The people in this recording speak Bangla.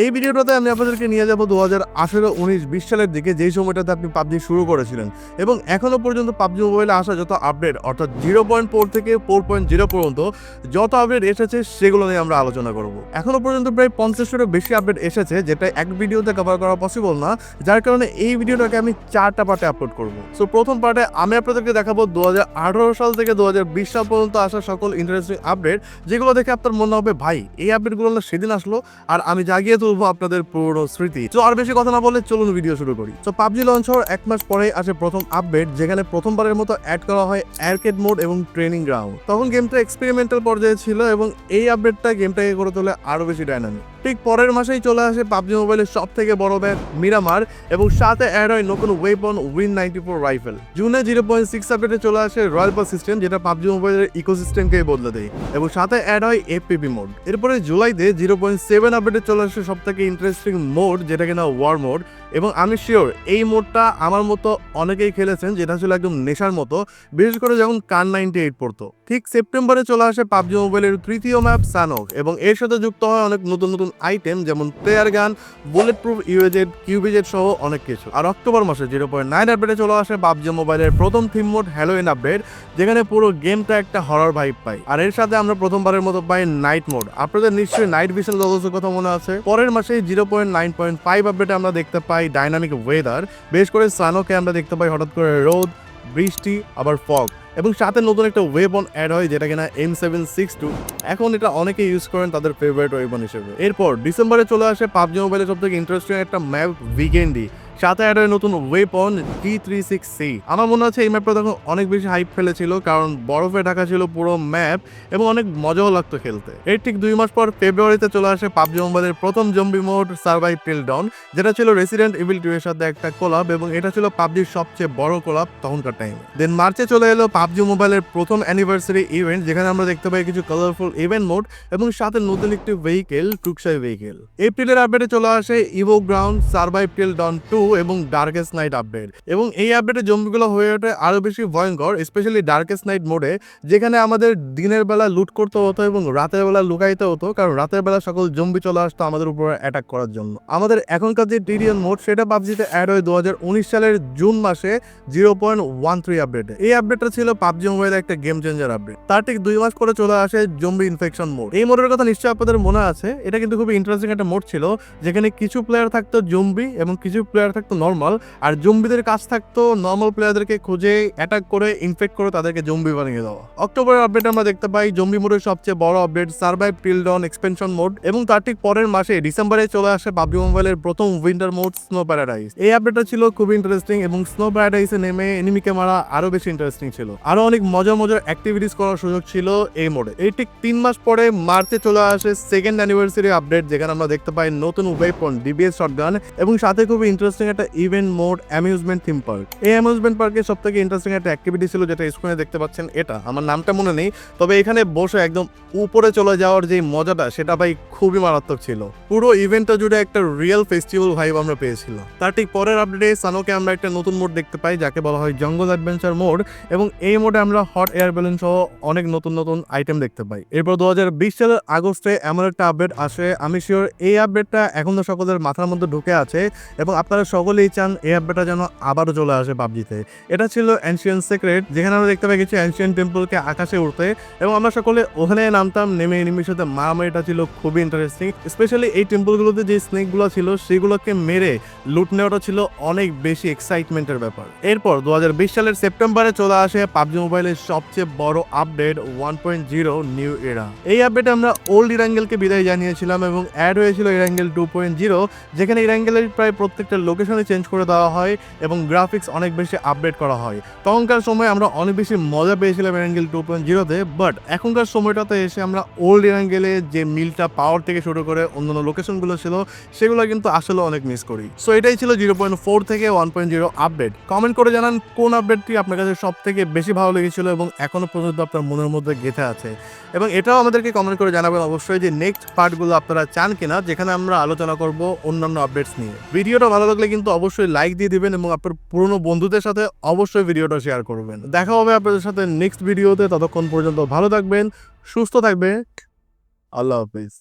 এই ভিডিওটাতে আমি আপনাদেরকে নিয়ে যাব দু হাজার আঠেরো উনিশ বিশ সালের দিকে, যেই সময়টাতে আপনি পাবজি শুরু করেছিলেন। এবং এখনও পর্যন্ত পাবজি মোবাইলে আসা যত আপডেট, অর্থাৎ জিরো পয়েন্ট ফোর থেকে ফোর পয়েন্ট জিরো পর্যন্ত যত আপডেট এসেছে, সেগুলো নিয়ে আমরা আলোচনা করব। এখনও পর্যন্ত প্রায় পঞ্চাশটারও বেশি আপডেট এসেছে, যেটা এক ভিডিওতে কভার করা পসিবল না, যার কারণে এই ভিডিওটাকে আমি চারটা পার্টে আপলোড করব। সো প্রথম পার্টে আমি আপনাদেরকে দেখাবো দু হাজার আঠারো সাল থেকে দু হাজার বিশ সাল পর্যন্ত আসা সকল ইন্টারেস্টিং আপডেট যেগুলো দেখে আপনার মনে হবে, ভাই, এই আপডেটগুলো সেদিন আসলো, আর আমি জাগিয়ে তুলবো আপনাদের পুরো স্মৃতি। তো আর বেশি কথা না বলে চলুন ভিডিও শুরু করি। তো পাবজি লঞ্চ হওয়ার এক মাস পরে আসে প্রথম আপডেট যেখানে প্রথমবারের মতো অ্যাড করা হয় অ্যারকেড মোড এবং ট্রেনিং গ্রাউন্ড তখন গেমটা এক্সপেরিমেন্টাল পর্যায়ে ছিল এবং এই আপডেটটা গেমটাকে করে তোলে আরও বেশি ডাইনামিক ঠিক পরের মাসেই চলে আসে পাবজি মোবাইলের সব থেকে বড় ব্যাগ মিরামার এবং সাথে অ্যাড হয় নতুন weapon win ninety four rifle জুনে জিরো পয়েন্ট সিক্স আপডেটে চলে আসে রয়্যাল পাস সিস্টেম যেটা পাবজি মোবাইলের ইকোসিস্টেমকে বদলে দেয় এবং সাথে অ্যাড হয় এফপিপি মোড এরপরে জুলাইতে জিরো পয়েন্ট সেভেন আপডেটে চলে আসে সব থেকে ইন্টারেস্টিং মোড যেটা কিনা ওয়ার মোড এবং আমি শিওর এই মোডটা আমার মতো অনেকেই খেলেছেন, যেটা ছিল একদম নেশার মতো। বিশেষ করে যখন কান নাইনটি এইট পড়তো। ঠিক সেপ্টেম্বরে চলে আসে পাবজি মোবাইলের তৃতীয় ম্যাপ সানক এবং এর সাথে যুক্ত হয় অনেক নতুন নতুন আইটেম যেমন প্লেয়ার গান বুলেট প্রুফ ইউএজেড কিউবিজেড সহ অনেক কিছু। আর অক্টোবর মাসে জিরো পয়েন্ট নাইন আপডেটে চলে আসে পাবজি মোবাইলের প্রথম থিম মোড হ্যালোইন আপডেট যেখানে পুরো গেমটা একটা হরর ভাইব পাই আর এর সাথে আমরা প্রথমবারের মতো পাই নাইট মোড আপনাদের নিশ্চয়ই নাইট ভিশন গগলসের কথা মনে আছে। পরের মাসে zero point nine point five আপডেটে আমরা দেখতে পাই। ডাইনামিক ওয়েদার বেশ করে সানোকে আমরা দেখতে পাই হঠাৎ করে রোদ, বৃষ্টি, আবার ফগ এবং সাথে নতুন একটা ওয়েবন অ্যাড হয় যেটা কিনা এম সেভেন সিক্স টু এখন এটা অনেকে ইউজ করেন তাদের ফেভারিট ওয়েবন হিসেবে। এরপর ডিসেম্বরে চলে আসে পাবজি মোবাইলের সব থেকে ইন্টারেস্টিং একটা ম্যাপ উইকেন্ডি সাথে অ্যাড নতুন weapon T three six C আমার মনে হচ্ছে এই ম্যাপটা তখন অনেক বেশি হাইপ ফেলেছিল, কারণ বরফে ঢাকা ছিল পুরো ম্যাপ এবং অনেক মজাও লাগতো খেলতে। এর ঠিক দুই মাস পর ফেব্রুয়ারিতে চলে আসে পাবজি মোবাইলের প্রথম zombie mode survive till dawn যেটা ছিল রেসিডেন্ট ইভিল টু এর সাথে একটা কোলাব এবং এটা ছিল পাবজির সবচেয়ে বড় কোলাব তখনকার টাইমে দেন মার্চে চলে এলো পাবজি মোবাইলের প্রথম অ্যানিভার্সারি ইভেন্ট যেখানে আমরা দেখতে পাই কিছু কালারফুল ইভেন্ট মোড এবং সাথে নতুন একটি ভেহিকেল টুকসাই ভেহিকেল এপ্রিলের আপডেটে চলে আসে Evo ground survive till dawn two এবং ডার্কেস্ট নাইট আপডেট এবং এই আপডেটে জম্বিগুলো হয়ে ওঠে আরও বেশি ভয়ঙ্কর স্পেশালি ডার্কেস্ট নাইট মোডে যেখানে আমাদের দিনের বেলা লুট করতে হতো এবং রাতের বেলা লুকাইতে হতো, কারণ রাতের বেলা সকল জম্বি চলে আসতো আমাদের উপর অ্যাটাক করার জন্য। আমাদের এখনকার যে টিরিয়ন মোড সেটা পাবজিতে অ্যাড হয় দুহাজার উনিশ সালের জুন মাসে জিরো পয়েন্ট ওয়ান থ্রি আপডেটে এই আপডেটটা ছিল পাবজি মোবাইলের একটা গেম চেঞ্জার আপডেট তার ঠিক দুই মাস পরে চলে আসে জম্বি ইনফেকশন মোড এই মোডের কথা নিশ্চয়ই আপনাদের মনে আছে। এটা কিন্তু খুবই ইন্টারেস্টিং একটা মোড ছিল, যেখানে কিছু প্লেয়ার থাকতো জম্বি এবং কিছু প্লেয়ার থাকতো নর্মাল আর জম্বিদের কাজ থাকতো নর্মাল প্লেয়ারদেরকে খুঁজে অ্যাটাক করে ইনফেক্ট করে তাদেরকে জম্বি বানিয়ে দেওয়া। অক্টোবরের আপডেট আমরা দেখতে পাই, জম্বি মোডের সবচেয়ে বড় update survive till dawn expansion mode এবং তার ঠিক পরের মাসে ডিসেম্বরে চলে আসে পাবজি মোবাইলের প্রথম উইন্টার মোড স্নো প্যারাডাইস এই আপডেটটা ছিল খুবই ইন্টারেস্টিং এবং স্নো প্যারাডাইসে নেমে এনিমিকে মারা আরও বেশি ইন্টারেস্টিং ছিল। আরও অনেক মজার মজার অ্যাক্টিভিটিস করার সুযোগ ছিল এই মোডে এই ঠিক তিন মাস পরে মার্চে চলে আসে সেকেন্ড অ্যানিভার্সারি আপডেট যেখানে আমরা দেখতে পাই নতুন ওয়েপন ডিবিএস শটগান এবং সাথে খুব ইন্টারেস্টিং একটা event mode amusement theme park এই অ্যামিউজমেন্ট পার্কে সব থেকে ইন্টারেস্টিং একটা অ্যাক্টিভিটি ছিল যেটা স্ক্রিনে দেখতে পাচ্ছেন এটা। আমার নামটা মনে নেই, তবে এখানে বসে একদম উপরে চলে যাওয়ার যে মজাটা, সেটা ভাই খুবই মারাত্মক ছিল। পুরো ইভেন্টটা জুড়ে একটা রিয়েল ফেস্টিভ্যাল ভাইব আমরা পেয়েছিলাম। তার ঠিক পরের আপডেটে সানোকে আমরা একটা নতুন মোড দেখতে পাই, যাকে বলা হয় জঙ্গল অ্যাডভেঞ্চার মোড এবং এই মোডে আমরা হট এয়ার ব্যালুন সহ অনেক নতুন নতুন আইটেম দেখতে পাই। এরপর দু হাজার বিশ সালের আগস্টে এমন একটা আপডেট আসে। আমি শিওর এই আপডেটটা এখন তো সকলের মাথার মধ্যে ঢুকে আছে, এবং আপনারা সকলেই চান এই আপডেটটা যেন আবারও চলে আসে পাবজিতে। এটা ছিল অ্যানশিয়ান সিক্রেট যেখানে আমরা দেখতে পাই কিছু অ্যানশিয়ান টেম্পলকে আকাশে উঠতে এবং আমরা সকলে ওখানে নামতাম, নেমে এনিমির সাথে মারামারিটা ছিল খুবই ইন্টারেস্টিং স্পেশালি এই টেম্পলগুলোতে যে স্নেকগুলো ছিল, সেগুলোকে মেরে লুট নেওয়াটা ছিল অনেক বেশি এক্সাইটমেন্টের ব্যাপার। এরপর দু হাজার বিশ সালের সেপ্টেম্বরে চলে আসে পাবজি মোবাইলের সবচেয়ে বড় update one point zero new era এই আপডেটে আমরা ওল্ড ইরাঙ্গেলকে বিদায় জানিয়েছিলাম এবং অ্যাড হয়েছিল ইরাঙ্গেল টু পয়েন্ট জিরো যেখানে ইরাঙ্গেলের প্রায় প্রত্যেকটা লোকেশনে চেঞ্জ করে দেওয়া হয় এবং গ্রাফিক্স অনেক বেশি আপডেট করা হয়। তখনকার সময় আমরা অনেক বেশি মজা পেয়েছিলাম এরাঙ্গেল টু পয়েন্ট জিরোতে বাট এখনকার সময়টাতে এসে আমরা ওল্ড এরাঙ্গেলে যে মিলটা পাওয়ার থেকে শুরু করে অন্যান্য লোকেশনগুলো ছিল, সেগুলো কিন্তু আসলে অনেক মিস করি। সো এটাই ছিল জিরো পয়েন্ট ফোর থেকে one point zero update comment করে জানান কোন আপডেটটি আপনার কাছে সব থেকে বেশি ভালো লেগেছিল এবং এখনও পর্যন্ত আপনার মনের মধ্যে গেঁথে আছে। এবং এটাও আমাদেরকে কমেন্ট করে জানাবেন অবশ্যই যে নেক্সট পার্টগুলো আপনারা চান কিনা, যেখানে আমরা আলোচনা করব অন্যান্য আপডেটস নিয়ে। ভিডিওটা ভালো লাগলে কিন্তু অবশ্যই লাইক দিয়ে দিবেন এবং আপনার পুরনো বন্ধুদের সাথে অবশ্যই ভিডিওটা শেয়ার করবেন। দেখা হবে আপনাদের সাথে নেক্সট ভিডিওতে ততক্ষণ পর্যন্ত ভালো থাকবেন, সুস্থ থাকবেন। আল্লাহ হাফিজ।